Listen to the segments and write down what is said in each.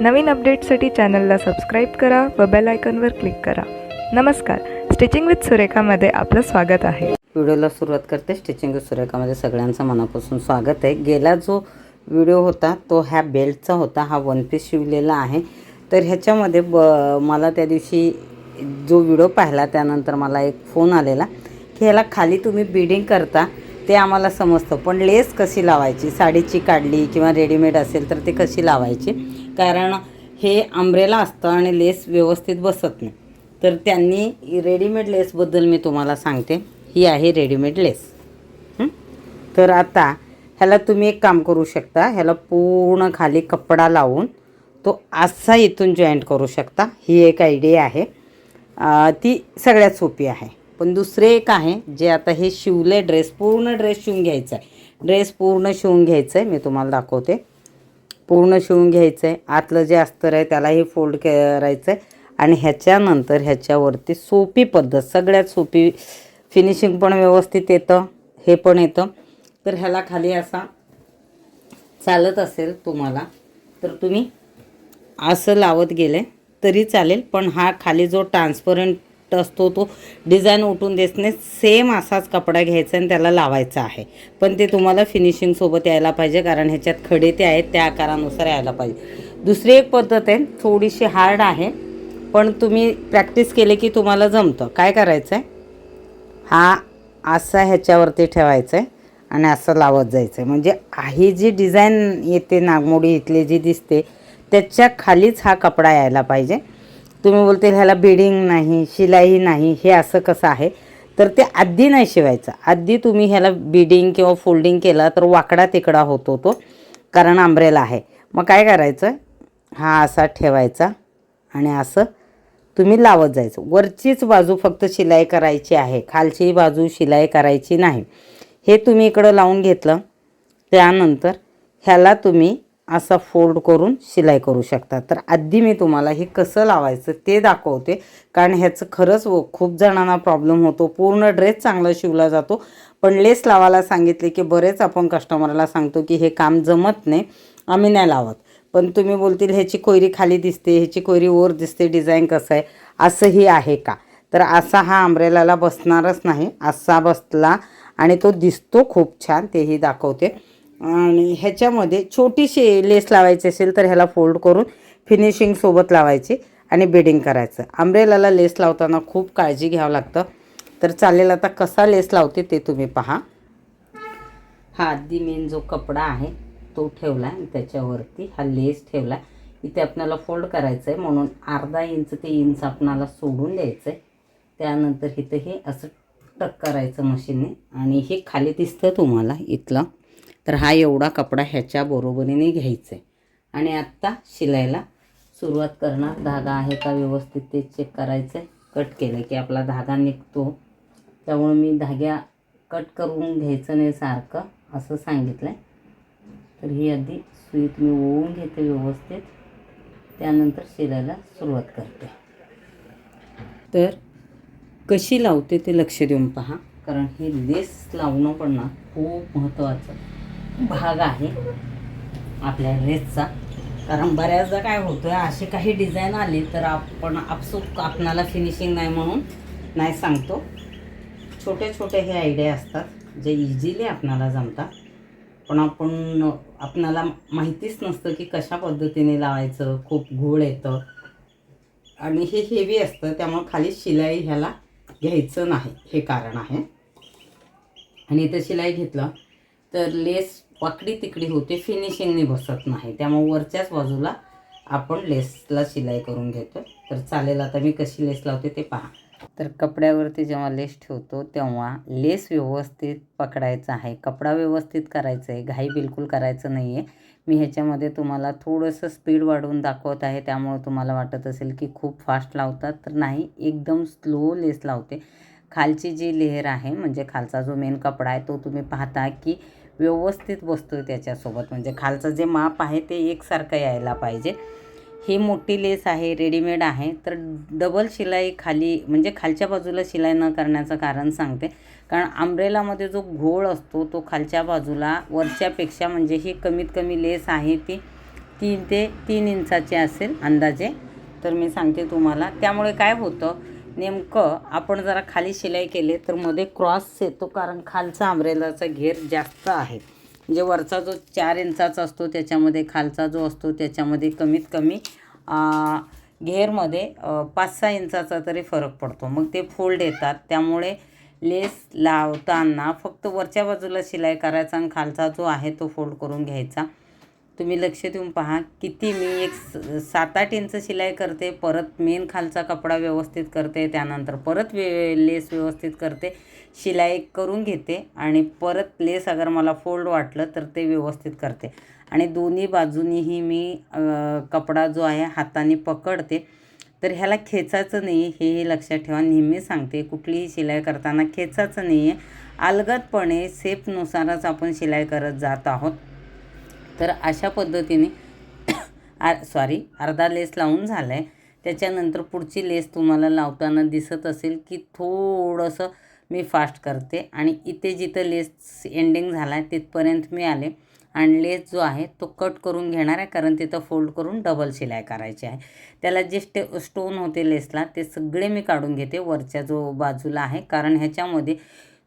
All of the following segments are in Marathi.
नवीन अपडेटसाठी चॅनलला सबस्क्राईब करा व बेल आयकॉनवर क्लिक करा. नमस्कार. स्टिचिंग विथ सुरेखामध्ये आपलं स्वागत आहे. व्हिडिओला सुरुवात करते स्टिचिंग विथ सुरेखामध्ये सगळ्यांचं मनापासून स्वागत आहे. गेला जो व्हिडिओ होता तो ह्या बेल्टचा होता. हा वन पीस शिवलेला आहे. तर ह्याच्यामध्ये ब मला त्या दिवशी जो व्हिडिओ पाहिला त्यानंतर मला एक फोन आलेला की ह्याला खाली तुम्ही बिडिंग करता ते आम्हाला समजतं. पण लेस कशी लावायची? साडीची काढली किंवा रेडीमेड असेल तर ती कशी लावायची? कारण हे आंब्रेला असतं आणि लेस व्यवस्थित बसत नाही. तर त्यांनी रेडीमेड लेसबद्दल मी तुम्हाला सांगते. ही आहे रेडीमेड लेस तर आता ह्याला तुम्ही एक काम करू शकता. ह्याला पूर्ण खाली कपडा लावून तो असा इथून जॉईंट करू शकता. ही एक आयडिया आहे. ती सगळ्यात सोपी आहे. पण दुसरे एक आहे जे आता हे शिवले ड्रेस पूर्ण ड्रेस शिवून घ्यायचा आहे ड्रेस पूर्ण शिवून घ्यायचं आहे मी तुम्हाला दाखवते. पूर्ण शिवून घ्यायचं आहे आतलं जे अस्तर आहे त्यालाही फोल्ड करायचं आहे आणि ह्याच्यानंतर ह्याच्यावरती सोपी पद्धत सगळ्यात सोपी फिनिशिंग पण व्यवस्थित येतं हे पण येतं. तर ह्याला खाली असा चालत असेल तुम्हाला तर तुम्ही असं लावत गेले तरी चालेल. पण हा खाली जो ट्रान्सपरंट असतो तो डिझाईन उठून देसने सेम असाच कपडा घ्यायचा आणि त्याला लावायचा आहे. पण ते तुम्हाला फिनिशिंगसोबत यायला पाहिजे कारण ह्याच्यात खडे ते आहेत त्या आकारानुसार यायला पाहिजे. दुसरी एक पद्धत आहे थोडीशी हार्ड आहे पण तुम्ही प्रॅक्टिस केले की तुम्हाला जमतं. काय करायचं आहे हा असा ह्याच्यावरती ठेवायचा आहे आणि असं लावत जायचं आहे म्हणजे ही जी डिझाईन येते नागमोडी इथली जी दिसते त्याच्या खालीच हा कपडा यायला पाहिजे. तुम्ही बोलते ह्याला बिडिंग नाही शिलाई नाही हे असं कसं आहे? तर ते आधी नाही शिवायचं. आधी तुम्ही ह्याला बिडिंग किंवा फोल्डिंग केला तर वाकडा तिकडा होतो तो कारण आंब्रेला आहे. मग काय करायचं? हा असा ठेवायचा आणि असं तुम्ही लावत जायचं. वरचीच बाजू फक्त शिलाई करायची आहे. खालची बाजू शिलाई करायची नाही. हे तुम्ही इकडं लावून घेतलं. त्यानंतर ह्याला तुम्ही असा फोल्ड करून शिलाई करू शकता. तर आधी मी तुम्हाला हे कसं लावायचं ते दाखवते. कारण ह्याचं खरंच व- खूप जणांना प्रॉब्लेम होतो. पूर्ण ड्रेस चांगला शिवला जातो. पण लेस लावायला सांगितले की बरेच आपण कस्टमरला सांगतो की हे काम जमत नाही. आम्ही नाही लावत. पण तुम्ही बोलतील ह्याची कोयरी खाली दिसते ह्याची कोयरी वर दिसते डिझाईन कसं आहे? असंही आहे का? तर असा हा आंब्रेलाला बसणारच नाही. असा बसला आणि तो दिसतो खूप छान. तेही दाखवते. आणि ह्याच्यामध्ये छोटीशी लेस लावायची असेल तर ह्याला फोल्ड करून फिनिशिंग सोबत लावायची आणि बेडिंग करायचं. आंब्रेलाला लेस लावताना खूप काळजी घ्यावं लागतं. तर चालेल आता कसा लेस लावते ते तुम्ही पहा. हा आधी मेन जो कपडा आहे तो ठेवला आहे त्याच्यावरती हा लेस ठेवला आहे इथे आपल्याला फोल्ड करायचं आहे म्हणून अर्धा इंच ते इंच आपणाला सोडून द्यायचं आहे त्यानंतर इथं हे असं टक करायचं मशीनने आणि हे खाली दिसतं तुम्हाला इथलं. तर हा एवढा कपडा ह्याच्या बरोबरीने घ्यायचा आहे आणि आत्ता शिलायला सुरुवात करणार. धागा आहे का व्यवस्थित ते चेक करायचं आहे कट केलं की आपला धागा निघतो. त्यामुळे मी धाग्या कट करून घ्यायचं नाही सारखं असं सांगितलं आहे तर ही आधी सुईत मी ओवून घेते व्यवस्थित. त्यानंतर शिलायला सुरुवात करते. तर कशी लावते ते लक्ष देऊन पहा कारण हे लेस लावणं पण ना खूप महत्त्वाचं भाग आहे आपल्या ड्रेसचा कारण बऱ्याचदा काय होतं असे काही डिझाईन आले तर आपण आपसूक आपणाला फिनिशिंग नाही म्हणून नाही सांगतो. छोटे छोटे हे आयडिया असतात जे इझिली आपणाला जमतात. पण आपण आपणाला माहितीच नसतं की कशा पद्धतीने लावायचं खूप घोळ येतं. आणि हे हेवी असतं त्यामुळं खाली शिलाई ह्याला घ्यायचं नाही हे कारण आहे. आणि इथं शिलाई घेतलं तर लेस वाकडी तिकडी होते फिनिशिंगने बसत नाही. त्यामुळे वरच्याच बाजूला आपण लेसला शिलाई करून घेतो तर चालेल आता मी कशी लेस लावते ते पहा. तर कपड्यावरती जेव्हा लेस ठेवतो तेव्हा लेस व्यवस्थित पकडायचा आहे. कपडा व्यवस्थित करायचा आहे. घाई बिलकुल करायचं नाही आहे मी ह्याच्यामध्ये तुम्हाला थोडंसं स्पीड वाढवून दाखवत आहे. त्यामुळे तुम्हाला वाटत असेल की खूप फास्ट लावतात. तर नाही एकदम स्लो लेस लावते. खालची जी लेअर आहे म्हणजे खालचा जो मेन कपडा आहे तो तुम्ही पाहता की व्यवस्थित बसतो आहे त्याच्यासोबत. म्हणजे खालचं जे माप आहे ते एकसारखं यायला पाहिजे. ही मोठी लेस आहे रेडीमेड आहे. तर डबल शिलाई खाली म्हणजे खालच्या बाजूला शिलाई न करण्याचं कारण सांगते. कारण आंब्रेलामध्ये जो घोळ असतो तो खालच्या बाजूला वरच्यापेक्षा म्हणजे ही कमीत कमी लेस आहे ती तीन ते तीन इंचाचे असेल अंदाजे. तर मी सांगते तुम्हाला. त्यामुळे काय होतं नेमकं आपण जरा खाली शिलाई केली तर मध्ये क्रॉस येतो कारण खालचा अमरेलाचा घेर जास्त आहे. म्हणजे वरचा जो चार इंचाचा असतो त्याच्यामध्ये खालचा जो असतो त्याच्यामध्ये कमीत कमी घेरमध्ये पाच सहा इंचाचा तरी फरक पडतो. मग ते फोल्ड येतात. त्यामुळे लेस लावताना फक्त वरच्या बाजूला शिलाई करायचा आणि खालचा जो आहे तो फोल्ड करून घ्यायचा. तुम्ही लक्ष देऊन पहा किती मी एक स- सात आठ इंच शिलाई करते परत मेन खालचा कपडा व्यवस्थित करते त्यानंतर परत वे लेस व्यवस्थित करते शिलाई करून घेते आणि परत लेस अगर मला फोल्ड वाटलं तर ते व्यवस्थित करते. आणि दोन्ही बाजूनीही मी कपडा जो आहे हाताने पकडते. तर ह्याला खेचायचं नाही आहे हेही लक्षात ठेवा नेहमी सांगते कुठलीही शिलाई करताना खेचायचं नाही आहे अलगदपणे सेपनुसारच आपण शिलाई करत जात आहोत. तर अशा पद्धतीने आर सॉरी अर्धा लेस लावून झाला आहे त्याच्यानंतर पुढची लेस तुम्हाला लावताना दिसत असेल की थोडंसं मी फास्ट करते आणि इथे जिथं लेस एंडिंग झाला आहे तिथपर्यंत मी आले आणि लेस जो आहे तो कट करून घेणार आहे कारण तिथं फोल्ड करून डबल शिलाई करायची आहे. त्याला जे स्टे स्टोन होते लेसला ते सगळे मी काढून घेते वरच्या जो बाजूला आहे कारण ह्याच्यामध्ये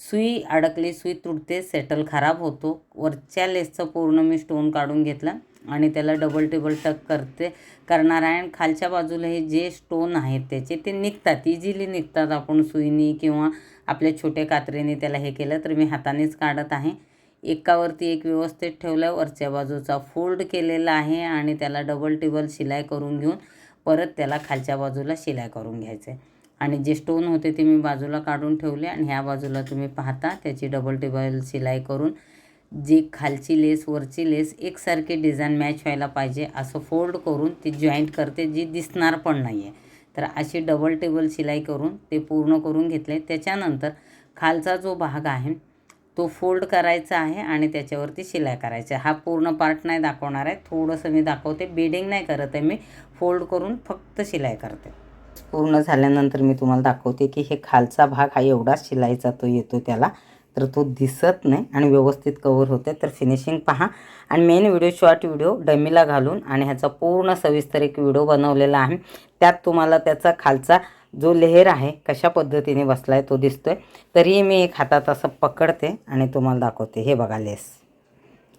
सुई अडकली सुई तुटते सेटल खराब होतो. वरच्या लेसचं पूर्ण मी स्टोन काढून घेतला आणि त्याला डबल टेबल टक करते करणार आहे. आणि खालच्या बाजूला हे जे स्टोन आहेत त्याचे ते निघतात. इझिली निघतात आपण सुईनी किंवा आपल्या छोट्या कात्रीने त्याला हे केलं तर मी हातानेच काढत आहे. एकावरती एक व्यवस्थित ठेवलं वरच्या बाजूचा फोल्ड केलेला आहे आणि त्याला डबल टेबल शिलाई करून घेऊन परत त्याला खालच्या बाजूला शिलाई करून घ्यायचं आहे आणि जे स्टोन होते ते मी बाजूला काढून ठेवले आणि ह्या बाजूला तुम्ही पाहता त्याची डबल टेबल शिलाई करून जी खालची लेस वरची लेस एकसारखी डिझाईन मॅच व्हायला पाहिजे असं फोल्ड करून ती जॉईंट करते जी दिसणार पण नाही आहे तर अशी डबल टेबल शिलाई करून ते पूर्ण करून घेतले. त्याच्यानंतर खालचा जो भाग आहे तो फोल्ड करायचा आहे आणि त्याच्यावरती शिलाई करायची आहे. हा पूर्ण पार्ट नाही दाखवणार आहे. थोडंसं मी दाखवते. बेडिंग नाही करत आहे मी. फोल्ड करून फक्त शिलाई करते. पूर्ण झाल्यानंतर मी तुम्हाला दाखवते की हे खालचा भाग हा एवढा शिलाईचा तो येतो त्याला तर तो दिसत नाही आणि व्यवस्थित कवर होते. तर फिनिशिंग पहा. आणि मेन व्हिडिओ शॉर्ट व्हिडिओ डमीला घालून आणि ह्याचा पूर्ण सविस्तर एक व्हिडिओ बनवलेला आहे. त्यात तुम्हाला त्याचा खालचा जो लेहर आहे कशा पद्धतीने बसला आहे तो दिसतोय. तरीही मी एक हातात असं पकडते आणि तुम्हाला दाखवते. हे बघा लेस.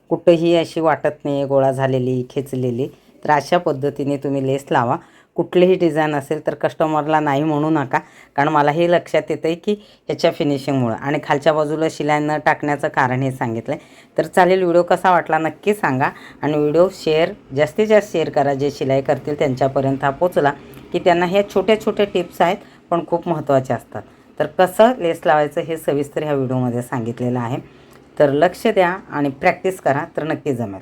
कुठंही अशी वाटत नाही गोळा झालेली खेचलेली. तर अशा पद्धतीने तुम्ही लेस लावा. कुठलीही डिझाईन असेल तर कस्टमरला नाही म्हणू नका. कारण मला हे लक्षात येतं आहे की ह्याच्या फिनिशिंगमुळं आणि खालच्या बाजूला शिलाई न टाकण्याचं कारण हे सांगितलं आहे तर चालेल व्हिडिओ कसा वाटला नक्की सांगा आणि व्हिडिओ शेअर जास्तीत जास्त शेअर करा. जे शिलाई करतील त्यांच्यापर्यंत हा पोचला की त्यांना ह्या छोट्या छोट्या टिप्स आहेत पण खूप महत्त्वाच्या असतात. तर कसं लेस लावायचं हे सविस्तर ह्या व्हिडिओमध्ये सांगितलेलं आहे. तर लक्ष द्या आणि प्रॅक्टिस करा तर नक्की जमेल.